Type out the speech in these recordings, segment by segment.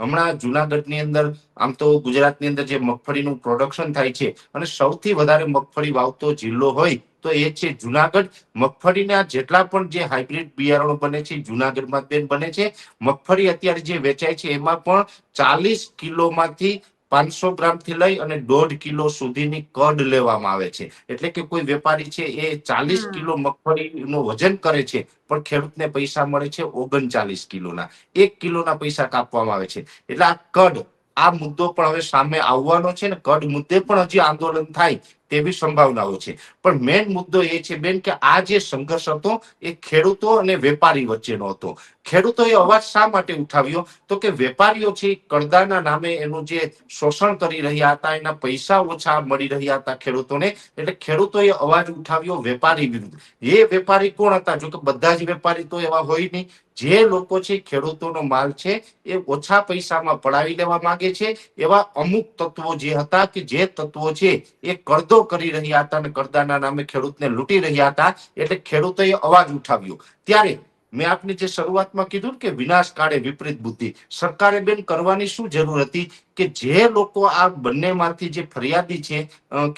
હમણાં જુનાગઢની અંદર, આમ તો ગુજરાતની અંદર જે મગફળીનું પ્રોડક્શન થાય છે અને સૌથી વધારે મગફળી વાવતો જિલ્લો હોય તો એ છે જુનાગઢ. મગફળીના જેટલા પણ જે હાઇબ્રિડ બિયારણો બને છે, જુનાગઢમાં બેન બને છે, મગફળી અત્યારે જે વેચાય છે એમાં પણ ચાલીસ કિલોમાંથી પાંચસો ગ્રામથી લઈ અને દોઢ કિલો સુધીની કડ લેવામાં આવે છે. એટલે કે કોઈ વેપારી છે એ ચાલીસ કિલો મગફળીનું વજન કરે છે પણ ખેડૂતને પૈસા મળે છે ઓગણચાલીસ કિલોના. એક કિલોના પૈસા કાપવામાં આવે છે. એટલે આ કડ આ મુદ્દો પણ હવે સામે આવવાનો છે ને કડ મુદ્દે પણ હજી આંદોલન થાય તેવી સંભાવનાઓ છે. પણ મેઇન મુદ્દો એ છે બેન કે આ જે સંઘર્ષ હતો એ ખેડૂતો અને વેપારી વચ્ચેનો હતો. ખેડૂતોએ અવાજ શા માટે ઉઠાવ્યો? તો કે વેપારીઓ છે કરદાના નામે એનું જે શોષણ કરી રહ્યા હતા, એના પૈસા ઓછા મળી રહ્યા હતા ખેડૂતોને, એટલે ખેડૂતોએ અવાજ ઉઠાવ્યો વેપારી વિરુદ્ધ. એ વેપારી કોણ હતા? જો કે બધા જ વેપારી તો એવા હોય નહીં. જે લોકો છે ખેડૂતોનો માલ છે, એ ઓછા પૈસામાં પડાવી લેવા માંગે છે. એવા અમુક તત્વો જે હતા કે જે તત્વો છે, એ કરદો કરી રહ્યા હતા અને કરદાના નામે ખેડૂતને લૂંટી રહ્યા હતા, એટલે ખેડૂતોએ અવાજ ઉઠાવ્યો. ત્યારે મેં આપને જે શરૂઆતમાં કીધું કે વિનાશ કાળે વિપરીત બુદ્ધિ. સરકારે બેન કરવાની શું જરૂર હતી? કે જે લોકો આ બંનેમાંથી જે ફરિયાદી છે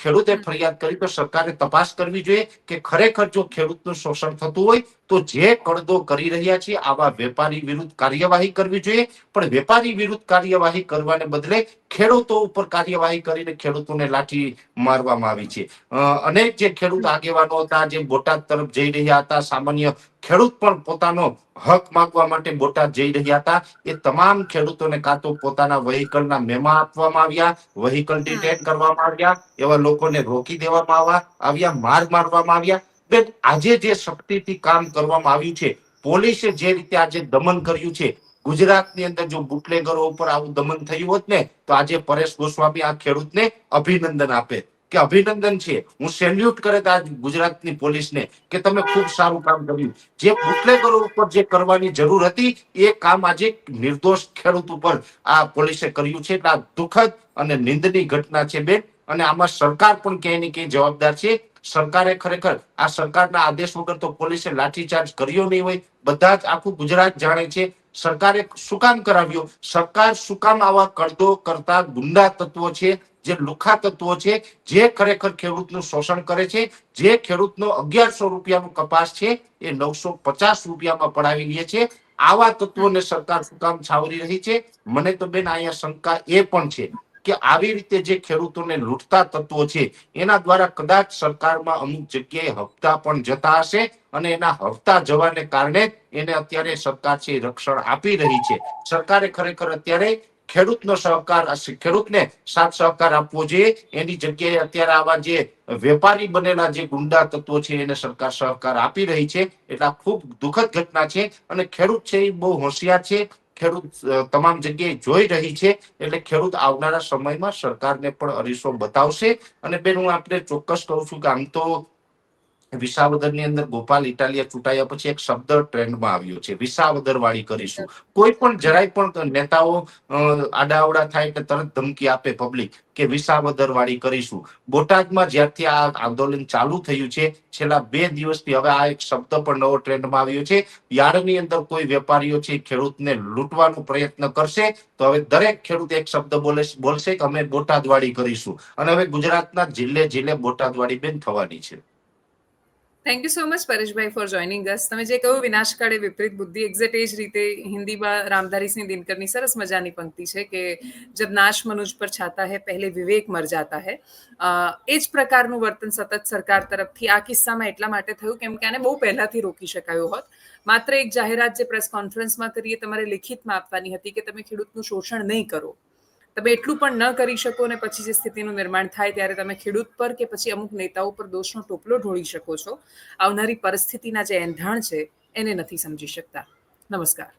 ખેડૂતે ફરિયાદ કરી તો સરકારે તપાસ કરવી જોઈએ કે ખરેખર જો ખેડૂતનું શોષણ થતું હોય તો જે કડદો કરી રહ્યા છે આવા વેપારી વિરુદ્ધ કાર્યવાહી કરવી જોઈએ. પણ વેપારી વિરુદ્ધ કાર્યવાહી કરવાને બદલે ખેડૂતો ઉપર કાર્યવાહી કરીને ખેડૂતોને લાઠી મારવામાં આવી છે. અનેક જે ખેડૂત આગેવાનો હતા જે બોટાદ તરફ જઈ રહ્યા હતા સામાન્ય ખેડૂત પણ પોતાનો હક માંગવા માટે બોટાદ જઈ રહ્યા હતા. એ તમામ ખેડૂતોને કાં તો પોતાના વ્હીકલના મેમા આપવામાં આવ્યા વહીકલ ડિટેન કરવામાં આવ્યા એવા લોકોને રોકી દેવામાં આવ્યા આવ્યા માર મારવામાં આવ્યા. બેન આજે જે શક્તિથી કામ કરવામાં આવ્યું છે પોલીસે જે રીતે આજે દમન કર્યું છે ગુજરાતની અંદર જો બુટલેગરો ઉપર આવું દમન થયું હોત ને તો આજે પરેશ ગોસ્વામી આ ખેડૂતને અભિનંદન આપે. કે અભિનંદન છે. હું સેલ્યુટ કરે આજ ગુજરાતની પોલીસને કે તમે ખૂબ સારું કામ કર્યું. જે બુટલેગરો ઉપર જે કરવાની જરૂર હતી, એ કામ આજે નિર્દોષ ખેડૂત ઉપર આ પોલીસે કર્યું છે. આ દુઃખદ અને નિંદની ઘટના છે બેન. અને આમાં સરકાર પણ ક્યાંય ને ક્યાંય જવાબદાર છે. સરકારે ખરેખર આ સરકારના આદેશ વગર તો પોલીસે લાઠીચાર્જ કર્યો નહીં હોય. બધા જ આખું ગુજરાત જાણે છે. સરકારે શું કરાવ્યો? સરકાર શું આવા કરદો કરતા ગુંડા તત્વો છે, જે લુખા તત્વો છે, જે ખરેખર ખેડૂતનું શોષણ કરે છે, જે ખેડૂતનો અગિયારસો રૂપિયાનું કપાસ છે, એ નવસો પચાસ રૂપિયામાં પડાવી લે છે. આવા તત્વોને સરકાર શું કામ છાવરી રહી છે? મને તો બેન અહીંયા શંકા એ પણ છે. કે આવી રીતે જે ખેડૂતોને લૂંટતા તત્વો છે, એના દ્વારા કદાચ સરકારમાં અમુક જગ્યાએ હપ્તા પણ જતા હશે અને એના હપ્તા જવાને કારણે એને અત્યારે સરકાર છે રક્ષણ આપી રહી છે. સરકારે ખરેખર અત્યારે ખેડૂતનો સહકાર, ખેડૂતને સાથ સહકાર આપવો જોઈએ. એની જગ્યાએ અત્યારે આવા જે વેપારી બનેલા જે ગુંડા તત્વો છે એને સરકાર સહકાર આપી રહી છે. એટલે ખૂબ દુઃખદ ઘટના છે અને ખેડૂત છે એ બહુ હોશિયાર છે. ખેડૂત તમામ જગ્યાએ જોઈ રહી છે. એટલે ખેડૂત આવનારા સમયમાં સરકારને પણ અરીસો બતાવશે. અને બેન, હું આપને ચોક્કસ કહું છું કે આમ તો વિસાવદરની અંદર ગોપાલ ઇટાલિયા ચૂંટાયા પછી એક શબ્દ ટ્રેન્ડમાં આવ્યો છે. વિસાવદર વાળી કરીશું. કોઈ પણ જરાય પણ નેતાઓ આડાવડા થાય કે તરત ધમકી આપે પબ્લિક કે વિસાવદર વાળી કરીશું. બોટાદમાં જ્યારથી આ આંદોલન ચાલુ થયું છે, છેલ્લા બે દિવસથી હવે આ એક શબ્દ પણ નવો ટ્રેન્ડમાં આવ્યો છે. યાર્ડની અંદર કોઈ વેપારીઓ છે, ખેડૂતને લૂંટવાનો પ્રયત્ન કરશે, તો હવે દરેક ખેડૂત એક શબ્દ બોલે, બોલશે કે અમે બોટાદવાળી કરીશું. અને હવે ગુજરાતના જિલ્લે જિલ્લે બોટાદવાડી બેન થવાની છે. Thank you so much Pareshbhai for joining us તમે જે કહ્યું વિનાશ કાળે વિપરીત બુદ્ધિ એક્ઝેક્ટ એ જ રીતે હિન્દીમાં રામધારી સિંહ દિનકરની સરસ મજાની પંક્તિ છે કે જબ નાશ મનુજ પર છાતા હૈ, પહેલે વિવેક મર જાતા હૈ. એ જ પ્રકારનું વર્તન સતત સરકાર તરફથી આ કિસ્સામાં એટલા માટે થયું કેમ કે આને બહુ પહેલાથી રોકી શકાયો હોત. માત્ર એક જાહેરાત જે પ્રેસ કોન્ફરન્સમાં કરીએ, તમારે લિખિતમાં આપવાની હતી કે તમે ખેડૂતનું શોષણ નહીં કરો. તમે એટલું પણ ન કરી શકો અને પછી જે સ્થિતિનું નિર્માણ થાય ત્યારે તમે ખેડૂત પર કે પછી અમુક નેતાઓ પર દોષનો ટોપલો ઢોળી શકો છો. આવનારી પરિસ્થિતિના જે એંધાણ છે, એને નથી સમજી શકતા. નમસ્કાર.